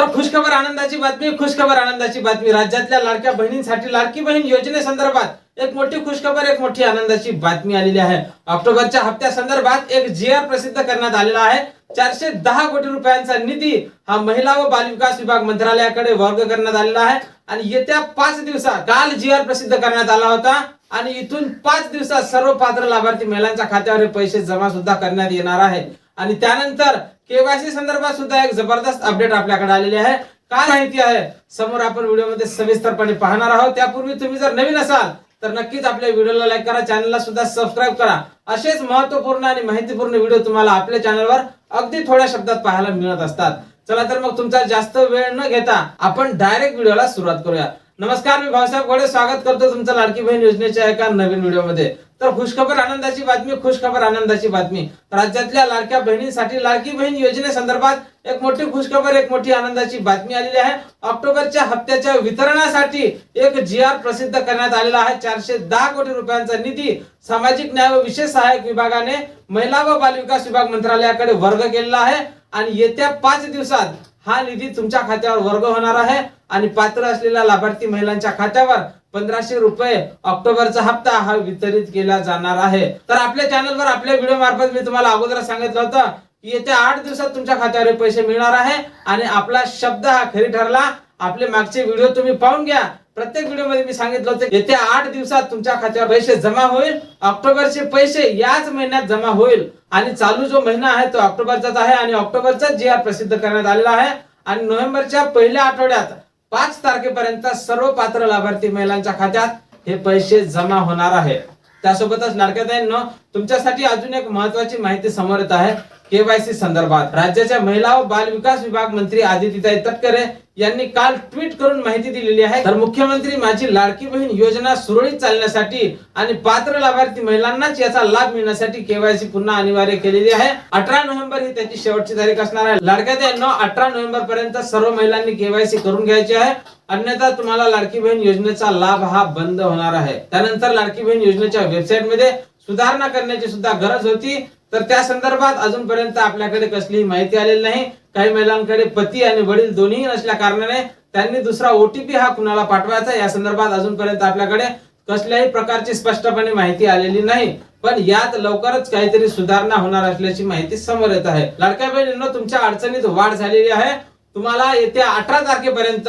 तर खुशखबर आनंदाची बातमी खुशखबर आनंदाची बातमी. राज्यातल्या लाडक्या बहिणींसाठी लाडकी बहीण योजनेसंदर्भात एक मोठी खुशखबर एक मोठी आनंदाची बातमी आलेली आहे. ऑक्टोबरच्या हप्त्या संदर्भात एक जी आर प्रसिद्ध करण्यात आलेला आहे. चारशे दहा कोटी रुपयांचा निधी हा महिला व बालविकास विभाग मंत्रालयाकडे वर्ग करण्यात आलेला आहे. आणि येत्या पाच दिवसात काल जी आर प्रसिद्ध करण्यात आला होता. आणि इथून पाच दिवसात सर्व पात्र लाभार्थी महिलांच्या खात्यावर पैसे जमा सुद्धा करण्यात येणार आहे. आणि त्यानंतर केवायसी संदर्भात सुद्धा एक जबरदस्त अपडेट आपल्याकडे आलेली आहे. काय माहिती आहे? समोर आपण व्हिडिओमध्ये सविस्तरपणे पाहणार आहोत. त्यापूर्वी तुम्ही जर नवीन असाल तर नक्कीच आपल्या व्हिडिओला लाईक करा चॅनलला सुद्धा सबस्क्राईब करा. असेच महत्त्वपूर्ण आणि माहितीपूर्ण व्हिडिओ तुम्हाला आपल्या चॅनलवर अगदी थोड्या शब्दात पाहायला मिळत असतात. चला तर मग तुमचा जास्त वेळ न घेता आपण डायरेक्ट व्हिडिओला सुरुवात करूया नमस्कार मी भाऊसाहेब गोडे. स्वागत करतो तुमचं लाडकी बहीण योजनेच्या एका नवीन व्हिडिओमध्ये. तर खुशखबर आनंदाची बातमी खुशखबर आनंदाची बातमी. राज्यातल्या लाडक्या बहिणींसाठी लाडकी बहीण योजनेसंदर्भात एक मोठी खुशखबर एक मोठी आनंदाची बातमी आलेली आहे. ऑक्टोबरच्या हप्त्याच्या वितरणासाठी एक जी आर प्रसिद्ध करण्यात आलेला आहे. चारशे दहा कोटी रुपयांचा निधी सामाजिक न्याय व विशेष सहाय्यक विभागाने महिला व बालविकास विभाग मंत्रालयाकडे वर्ग केलेला आहे. आणि येत्या पाच दिवसात हा निधी तुमच्या खात्यावर वर्ग होणार आहे आणि पात्र असलेल्या लाभार्थी महिलांच्या खात्यावर पंधराशे रुपये ऑक्टोबरचा हप्ता हा वितरित केला जाणार आहे. तर आपल्या चॅनलवर आपल्या व्हिडिओ मार्फत मी तुम्हाला अगोदर सांगितलं होतं की येत्या आठ दिवसात तुमच्या खात्यावर पैसे मिळणार आहे आणि आपला शब्द हा खरी ठरला आपले मागचे व्हिडिओ तुम्ही पाहून घ्या. प्रत्येक व्हिडिओमध्ये मी सांगितलं होतं येत्या आठ दिवसात तुमच्या खात्यावर पैसे जमा होईल. ऑक्टोबरचे पैसे याच महिन्यात जमा होईल. आणि चालू जो महिना आहे तो ऑक्टोबरचाच आहे आणि ऑक्टोबरचा जी आर प्रसिद्ध करण्यात आलेला आहे. आणि नोव्हेंबरच्या पहिल्या आठवड्यात पाच तारखेपर्यंत सर्व पात्र लाभार्थी महिलांच्या खात्यात हे पैसे जमा होणार आहे. त्यासोबतच लाडक्याताईंनो तुमच्यासाठी अजून एक महत्वाची माहिती समोर येत आहे. केवायसी संदर्भात राज्याच्या महिला व बाल विकास विभाग मंत्री आदित्यताई तटकरे यांनी काल ट्विट करून माहिती दिलेली आहे. तर मुख्यमंत्री माझी लाडकी बहीण योजना सुरळीत चालण्यासाठी आणि पात्र लाभार्थी महिलांनाच याचा लाभ मिळण्यासाठी केवायसी पुन्हा अनिवार्य केलेली आहे. अठरा नोव्हेंबर ही त्याची शेवटची तारीख असणार आहे. लाडक्याताईंनो अठरा नोव्हेंबर पर्यंत सर्व महिलांनी केवायसी करून घ्यायची आहे. अन्यथा तुम्हाला लाडकी बहीण योजनेचा लाभ हा बंद होणार आहे. त्यानंतर लाडकी बहीण योजनेच्या वेबसाईटमध्ये सुधारणा करण्याची सुद्धा गरज होती. तर त्या संदर्भात अजूनपर्यंत आपल्याकडे कसलीही माहिती आलेली नाही. काही महिलांकडे पती आणि वडील दोन्ही नसल्या कारणाने त्यांनी दुसरा ओटीपी हा कुणाला पाठवायचा या संदर्भात अजूनपर्यंत आपल्याकडे कसल्याही प्रकारची स्पष्टपणे माहिती आलेली नाही. पण यात लवकरच काहीतरी सुधारणा होणार असल्याची माहिती समोर येत आहे. लाडक्या बहिणींनो तुमच्या अडचणीत वाढ झालेली आहे. तुम्हाला येत्या अठरा तारखेपर्यंत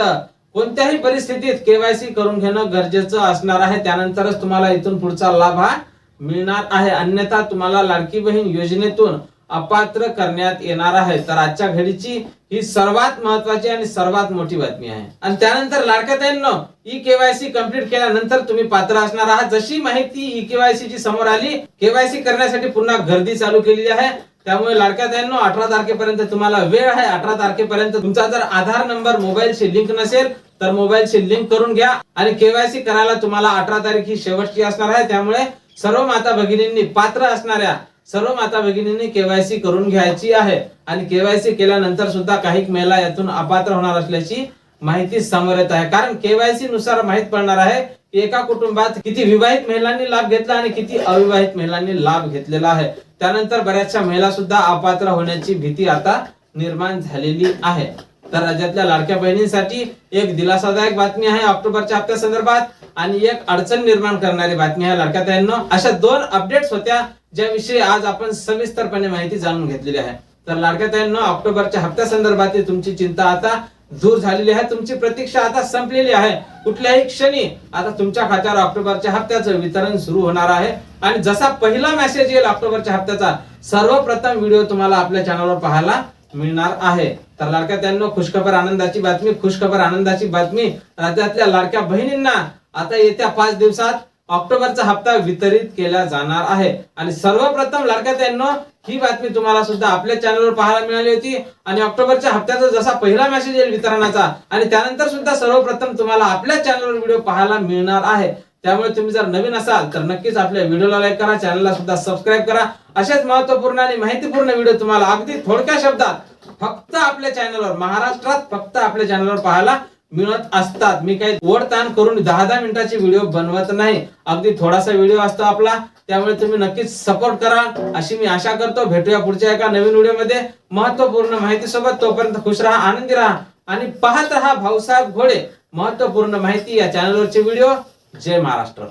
कोणत्याही परिस्थितीत केवायसी करून घेणं गरजेचं असणार आहे. त्यानंतरच तुम्हाला इथून पुढचा लाभ हा मिळणार आहे. अन्यथा तुम्हाला लाडकी बहीण योजनेतून अपात्र करण्यात येणार आहे. तर आजच्या घडीची ही सर्वात महत्वाची आणि सर्वात मोठी बातमी आहे. आणि त्यानंतर लाडक्याताईंनो ई केवायसी कंप्लीट केल्यानंतर तुम्ही पात्र असणार आहात. जशी माहिती ई केवायसी ची समोर आली केवायसी करण्यासाठी पुन्हा गर्दी चालू केलेली आहे. त्यामुळे लाडक्याताईंनो अठरा तारखेपर्यंत तुम्हाला वेळ आहे. अठरा तारखेपर्यंत तुमचा जर आधार नंबर मोबाईलशी लिंक नसेल तर मोबाईलशी लिंक करून घ्या. आणि केवायसी करायला तुम्हाला अठरा तारीख ही शेवटची असणार आहे. त्यामुळे सर्व माता भगिनींनी पात्र असणाऱ्या सर्व माता भगिनींनी केवायसी करून घ्यायची आहे. आणि केवायसी केल्यानंतर सुद्धा काही महिला यातून अपात्र होणार असल्याची माहिती समोर येत आहे. कारण केवायसी नुसार माहीत पडणार आहे की एका कुटुंबात किती विवाहित महिलांनी लाभ घेतला आणि किती अविवाहित महिलांनी लाभ घेतलेला आहे. त्यानंतर बऱ्याचशा महिला सुद्धा अपात्र होण्याची भीती आता निर्माण झालेली आहे. तर राज्यातल्या लाडक्या बहिणींसाठी एक दिलासादायक बातमी आहे. ऑक्टोबरच्या हप्त्या संदर्भात आणि एक अडचण निर्माण करणारी बातमी आहे लाडक्या ताईंनो. अशा दोन अपडेट्स होत्या ज्याविषयी आज आपण सविस्तरपणे माहिती जाणून घेतलेली आहे. तर लाडक्या ताईंनो ऑक्टोबरच्या हप्त्या संदर्भातील तुमची चिंता आता दूर झालेली आहे. तुमची प्रतीक्षा आता संपलेली आहे. कुठल्याही क्षणी आता तुमच्या खात्यावर ऑक्टोबरच्या हप्त्याचं वितरण सुरू होणार आहे. आणि जसा पहिला मेसेज येईल ऑक्टोबरच्या हप्त्याचा सर्वप्रथम व्हिडिओ तुम्हाला आपल्या चॅनलवर पाहायला मिळणार आहे. तर लाडक्या त्यांना खुशखबर आनंदाची बातमी खुशखबर आनंदाची बातमी. राज्यातल्या लाडक्या बहिणींना आता येत्या पाच दिवसात ऑक्टोबरचा हप्ता वितरित केला जाणार आहे. आणि सर्वप्रथम लडक्यात त्यांना ही बातमी तुम्हाला सुद्धा आपल्या चॅनलवर पाहायला मिळाली होती. आणि ऑक्टोबरच्या हप्त्याचा जसा पहिला मेसेज येईल वितरणाचा आणि त्यानंतर सुद्धा सर्वप्रथम तुम्हाला आपल्या चॅनलवर व्हिडिओ पाहायला मिळणार आहे. त्यामुळे तुम्ही जर नवीन असाल तर नक्कीच आपल्या व्हिडिओला लाईक करा चॅनलला सुद्धा सबस्क्राईब करा. असेच महत्त्वपूर्ण आणि माहितीपूर्ण व्हिडिओ तुम्हाला अगदी थोडक्या शब्दात फक्त आपल्या चॅनलवर महाराष्ट्रात फक्त आपल्या चॅनलवर पाहायला मिळत असतात. मी काही ओढ ताण करून दहा दहा मिनिटाचे व्हिडिओ बनवत नाही. अगदी थोडासा व्हिडिओ असतो आपला. त्यामुळे तुम्ही नक्कीच सपोर्ट करा. अशी मी आशा करतो. भेटूया पुढच्या एका नवीन व्हिडिओमध्ये. महत्त्वपूर्ण माहिती सोबत तोपर्यंत खुश राहा आनंदी राहा आणि पाहत राहा भाऊसाहेब घोडे. महत्त्वपूर्ण माहिती या चॅनलवरचे व्हिडिओ. जय महाराष्ट्र.